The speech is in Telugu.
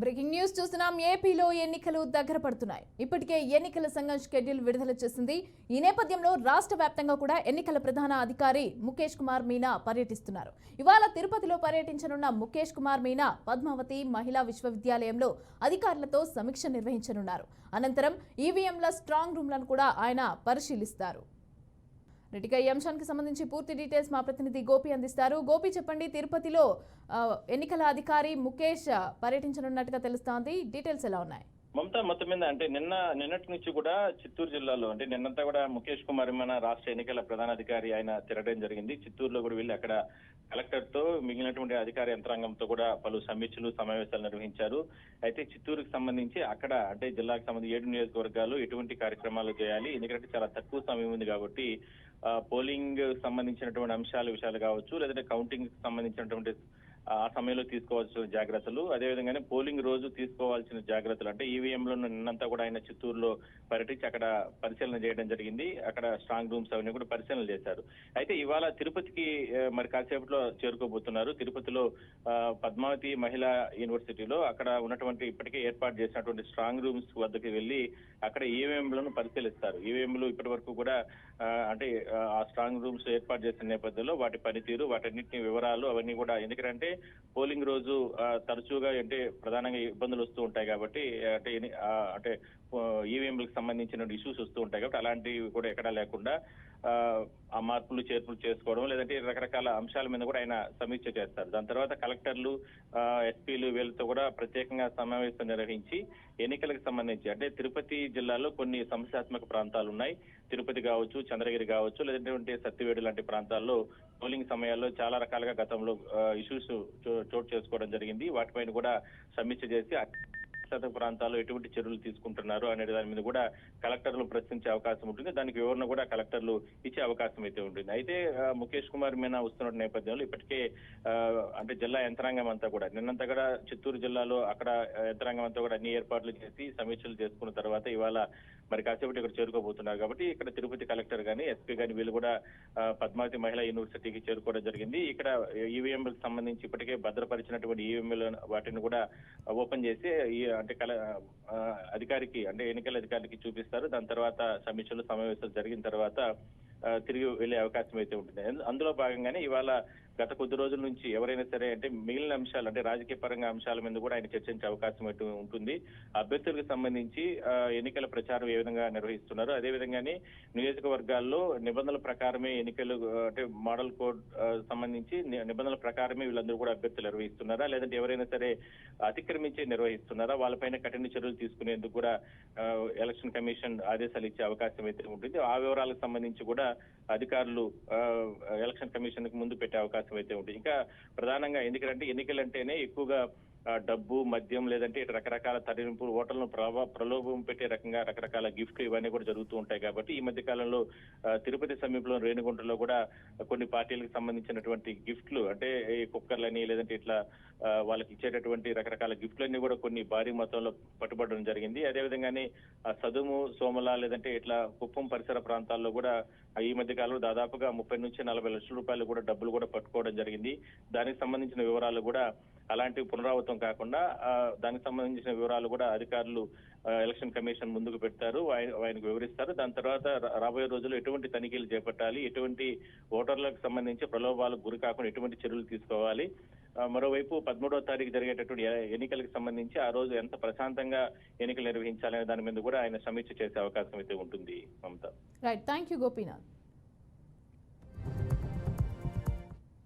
బ్రేకింగ్ న్యూస్ చూస్తున్నాం. ఏపీలో ఎన్నికలు దగ్గర పడుతున్నాయి. ఇప్పటికే ఎన్నికల సంఘం షెడ్యూల్ విడుదల చేసింది. ఈ నేపథ్యంలో రాష్ట్ర వ్యాప్తంగా కూడా ఎన్నికల ప్రధాన అధికారి ముఖేష్ కుమార్ మీనా పర్యటిస్తున్నారు. ఇవాళ తిరుపతిలో పర్యటించనున్న ముఖేష్ కుమార్ మీనా పద్మావతి మహిళా విశ్వవిద్యాలయంలో అధికారులతో సమీక్ష నిర్వహించనున్నారు. అనంతరం ఈవీఎంల స్ట్రాంగ్ రూమ్లను కూడా ఆయన పరిశీలిస్తారు. రెడ్డిగా ఈ అంశానికి సంబంధించి పూర్తి డీటెయిల్స్ మా ప్రతినిధి గోపి అందిస్తారు. గోపి చెప్పండి తిరుపతిలో ఎన్నికల అధికారి ముఖేష్ పర్యటించనున్నట్టుగా తెలుస్తోంది. డీటెయిల్స్ ఎలా ఉన్నాయి? మమతా మొత్తం మీద అంటే నిన్న నిన్నటి నుంచి కూడా చిత్తూరు జిల్లాలో అంటే నిన్నంతా కూడా ముఖేష్ కుమార్ మన రాష్ట్ర ఎన్నికల ప్రధాన అధికారి ఆయన తిరగడం జరిగింది. చిత్తూరులో కూడా వెళ్ళి అక్కడ కలెక్టర్తో మిగిలినటువంటి అధికార యంత్రాంగంతో కూడా పలు సమీక్షలు సమావేశాలు నిర్వహించారు. అయితే చిత్తూరుకు సంబంధించి అక్కడ అంటే జిల్లాకు సంబంధించి ఏడు నియోజకవర్గాలు ఎటువంటి కార్యక్రమాలు చేయాలి? ఎందుకంటే చాలా తక్కువ సమయం ఉంది కాబట్టి పోలింగ్ సంబంధించినటువంటి అంశాలు విషయాలు కావచ్చు లేదంటే కౌంటింగ్ సంబంధించినటువంటి ఆ సమయంలో తీసుకోవాల్సిన జాగ్రత్తలు. అదేవిధంగానే పోలింగ్ రోజు తీసుకోవాల్సిన జాగ్రత్తలు. అంటే ఈవీఎంలో నిన్నంతా కూడా ఆయన చిత్తూరులో పర్యటించి అక్కడ పరిశీలన చేయడం జరిగింది. అక్కడ స్ట్రాంగ్ రూమ్స్ అవన్నీ కూడా పరిశీలన చేశారు. అయితే ఇవాళ తిరుపతికి మరి కాసేపట్లో చేరుకోబోతున్నారు. తిరుపతిలో పద్మావతి మహిళా యూనివర్సిటీలో అక్కడ ఉన్నటువంటి ఇప్పటికే ఏర్పాటు చేసినటువంటి స్ట్రాంగ్ రూమ్స్ వద్దకు వెళ్ళి అక్కడ ఈవీఎంలను పరిశీలిస్తారు. ఈవీఎంలు ఇప్పటి వరకు కూడా అంటే ఆ, స్ట్రాంగ్ రూమ్స్ ఏర్పాటు చేసిన నేపథ్యంలో వాటి పనితీరు వాటన్నిటిని వివరాలు అవన్నీ కూడా ఎందుకంటే పోలింగ్ రోజు ఆ, తరచుగా అంటే ప్రధానంగా ఇబ్బందులు వస్తూ ఉంటాయి కాబట్టి అంటే ఆ, అంటే ఈవీఎంలకు సంబంధించిన ఇష్యూస్ వస్తూ ఉంటాయి కాబట్టి అలాంటివి కూడా ఎక్కడా లేకుండా ఆ, మార్పులు చేర్పులు చేసుకోవడం లేదంటే రకరకాల అంశాల మీద కూడా ఆయన సమీక్ష చేస్తారు. దాని తర్వాత కలెక్టర్లు ఎస్పీలు వీళ్ళతో కూడా ప్రత్యేకంగా సమావేశం నిర్వహించి ఎన్నికలకు సంబంధించి అంటే తిరుపతి జిల్లాలో కొన్ని సమస్యాత్మక ప్రాంతాలు ఉన్నాయి. తిరుపతి కావచ్చు చంద్రగిరి కావచ్చు లేదంటే సత్తివేడు లాంటి ప్రాంతాల్లో పోలింగ్ సమయాల్లో చాలా రకాలుగా గతంలో ఇష్యూస్ చోటు చేసుకోవడం జరిగింది. వాటిపైన కూడా సమీక్ష చేసి ఆ ప్రాంతాల్లో ఎటువంటి చర్యలు తీసుకుంటున్నారు అనే దాని మీద కూడా కలెక్టర్లు ప్రశ్నించే అవకాశం ఉంటుంది. దానికి వివరణ కూడా కలెక్టర్లు ఇచ్చే అవకాశం అయితే ఉంటుంది. అయితే ముఖేష్ కుమార్ మీనా వస్తున్న నేపథ్యంలో ఇప్పటికే అంటే జిల్లా యంత్రాంగం అంతా కూడా నిన్నంతా కూడా చిత్తూరు జిల్లాలో అక్కడ యంత్రాంగం అంతా కూడా అన్ని ఏర్పాట్లు చేసి సమీక్షలు చేసుకున్న తర్వాత ఇవాళ మరి కాసేపటి ఇక్కడ చేరుకోబోతున్నారు. కాబట్టి ఇక్కడ తిరుపతి కలెక్టర్ వీళ్ళు కూడా పద్మావతి మహిళా యూనివర్సిటీకి చేరుకోవడం జరిగింది. ఇక్కడ ఈవీఎంలకు సంబంధించి ఇప్పటికే భద్రపరిచినటువంటి ఈవీఎంలు వాటిని కూడా ఓపెన్ చేసి ఈ అంటే కల అధికారికి అంటే ఎన్నికల అధికారికి చూపిస్తారు. దాని తర్వాత సమీక్షలు సమావేశాలు జరిగిన తర్వాత తిరిగి వెళ్ళే అవకాశం అయితే ఉంటుంది. అందులో భాగంగానే ఇవాళ గత కొద్ది రోజుల నుంచి ఎవరైనా సరే అంటే మిగిలిన అంశాలు అంటే రాజకీయ పరంగా అంశాల మీద కూడా ఆయన చర్చించే అవకాశం అయితే ఉంటుంది. అభ్యర్థులకు సంబంధించి ఆ, ఎన్నికల ప్రచారం ఏ విధంగా నిర్వహిస్తున్నారు? అదే విధంగానే నియోజకవర్గాల్లో నిబంధనల ప్రకారమే ఎన్నికలు అంటే మోడల్ కోడ్ సంబంధించి నిబంధనల ప్రకారమే వీళ్ళందరూ కూడా అభ్యర్థులు నిర్వహిస్తున్నారా? లేదంటే ఎవరైనా సరే అతిక్రమించి నిర్వహిస్తున్నారా? వాళ్ళపైన కఠిన చర్యలు తీసుకునేందుకు కూడా ఎలక్షన్ కమిషన్ ఆదేశాలు ఇచ్చే అవకాశం అయితే ఉంటుంది. ఆ వివరాలకు సంబంధించి కూడా అధికారులు ఆ, ఎలక్షన్ కమిషన్కు ముందు పెట్టే అవకాశం అయితే ఉంటుంది. ఇంకా ప్రధానంగా ఎందుకంటే ఎన్నికలంటేనే ఎక్కువగా డబ్బు మద్యం లేదంటే ఇటు రకరకాల తరలింపులు ఓటర్లను ప్రలోభం పెట్టే రకంగా రకరకాల గిఫ్ట్ ఇవన్నీ కూడా జరుగుతూ ఉంటాయి కాబట్టి ఈ మధ్య కాలంలో తిరుపతి సమీపంలో రేణిగుంటలో కూడా కొన్ని పార్టీలకు సంబంధించినటువంటి గిఫ్ట్లు అంటే ఈ కుక్కర్లని లేదంటే ఇట్లా వాళ్ళకి ఇచ్చేటటువంటి రకరకాల గిఫ్ట్లన్నీ కూడా కొన్ని భారీ మొత్తంలో పట్టుబడడం జరిగింది. అదేవిధంగానే సదుము సోమల లేదంటే ఇట్లా కుప్పం పరిసర ప్రాంతాల్లో కూడా ఈ మధ్య కాలంలో దాదాపుగా ముప్పై నుంచి నలభై లక్షల రూపాయలు కూడా డబ్బులు కూడా పట్టుకోవడం జరిగింది. దానికి సంబంధించిన వివరాలు కూడా అలాంటివి పునరావృతం కాకుండా దానికి సంబంధించిన వివరాలు కూడా అధికారులు ఎలక్షన్ కమిషన్ ముందుకు పెడతారు. ఆయనకు వివరిస్తారు. దాని తర్వాత రాబోయే రోజుల్లో ఎటువంటి తనిఖీలు చేపట్టాలి? ఎటువంటి ఓటర్లకు సంబంధించి ప్రలోభాలకు గురి కాకుండా ఎటువంటి చర్యలు తీసుకోవాలి? మరోవైపు పదమూడవ తారీఖు జరిగేటటువంటి ఎన్నికలకు సంబంధించి ఆ రోజు ఎంత ప్రశాంతంగా ఎన్నికలు నిర్వహించాలనే దాని మీద కూడా ఆయన సమీక్ష చేసే అవకాశం అయితే ఉంటుంది Mamata. Right thank you Gopinath